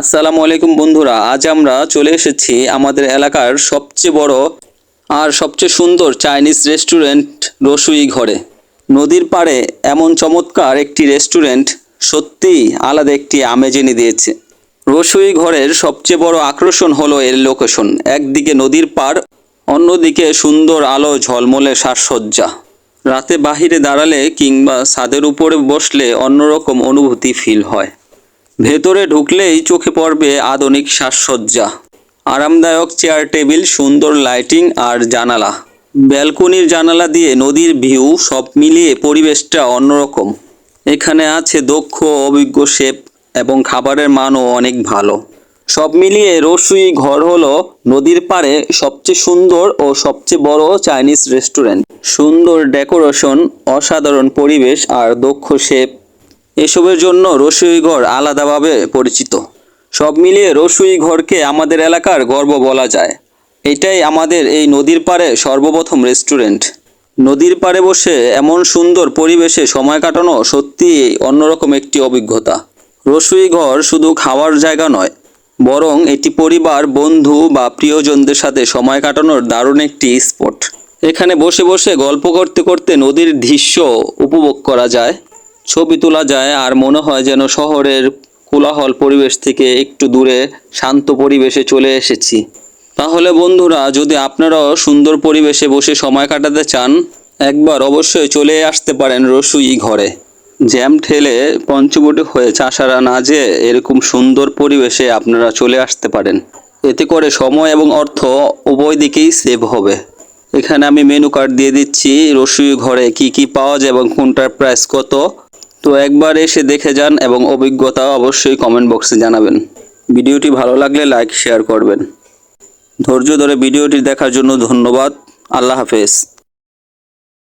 আসসালামু আলাইকুম বন্ধুরা, আজ আমরা চলে এসেছি আমাদের এলাকার সবচেয়ে বড় আর সবচেয়ে সুন্দর চাইনিজ রেস্টুরেন্ট রসুই ঘরে। নদীর পাড়ে এমন চমৎকার একটি রেস্টুরেন্ট সত্যিই আলাদা একটি আমেজ এনে দিয়েছে। রসুই ঘরের সবচেয়ে বড় আকর্ষণ হলো এর লোকেশন একদিকে নদীর পাড়, অন্যদিকে সুন্দর আলো, ঝলমলে সাজসজ্জা। রাতে বাহিরে দাঁড়ালে কিংবা ছাদের উপরে বসলে অন্যরকম অনুভূতি ফিল হয়। ভেতরে ঢুকলেই চোখে পড়বে আধুনিক সাজসজ্জা। আরামদায়ক চেয়ার টেবিল, সুন্দর লাইটিং আর জানালা। ব্যালকনির জানালা দিয়ে নদীর ভিউ, সব মিলিয়ে পরিবেশটা অন্যরকম। এখানে আছে দক্ষ, অভিজ্ঞ শেফ এবং খাবারের মানও অনেক ভালো। সব মিলিয়ে রসুই ঘর হলো নদীর পাড়ে সবচেয়ে সুন্দর ও সবচেয়ে বড় চাইনিজ রেস্টুরেন্ট। সুন্দর ডেকোরেশন, অসাধারণ পরিবেশ আর দক্ষ শেফ। এসবের জন্য রসুই ঘর আলাদাভাবে পরিচিত। সব মিলিয়ে রসুই ঘরকে আমাদের এলাকার গর্ব বলা যায়। এটাই আমাদের এই নদীর পাড়ে সর্বপ্রথম রেস্টুরেন্ট। নদীর পাড়ে বসে এমন সুন্দর পরিবেশে সময় কাটানো সত্যিই অন্যরকম একটি অভিজ্ঞতা। রসুই ঘর শুধু খাওয়ার জায়গা নয়, বরং এটি পরিবার, বন্ধু বা প্রিয়জনদের সাথে সময় কাটানোর দারুণ একটি স্পট। এখানে বসে বসে গল্প করতে করতে নদীর দৃশ্য উপভোগ করা যায়। ছবি তোলা যায় আর মনে হয় যেন শহরের কোলাহল পরিবেশ থেকে একটু দূরে, শান্ত পরিবেশে চলে এসেছি। তাহলে বন্ধুরা, যদি আপনারাও সুন্দর পরিবেশে বসে সময় কাটাতে চান, একবার অবশ্যই চলে আসতে পারেন রসুই ঘরে। জ্যাম ঠেলে পঞ্চবটি হয়ে চাষারা না যে এরকম সুন্দর পরিবেশে আপনারা চলে আসতে পারেন। এতে করে সময় এবং অর্থ উভয় দিকেই সেভ হবে। এখানে আমি মেনু কার্ড দিয়ে দিচ্ছি, রসুই ঘরে কি কি পাওয়া যায় এবং কোনটার প্রাইস কত তো একবার এসে দেখে যান এবং অভিজ্ঞতা অবশ্যই কমেন্ট বক্সে জানাবেন। ভিডিওটি ভালো লাগলে লাইক শেয়ার করবেন। ধৈর্য ধরে ভিডিওটি দেখার জন্য ধন্যবাদ। আল্লাহ হাফেজ।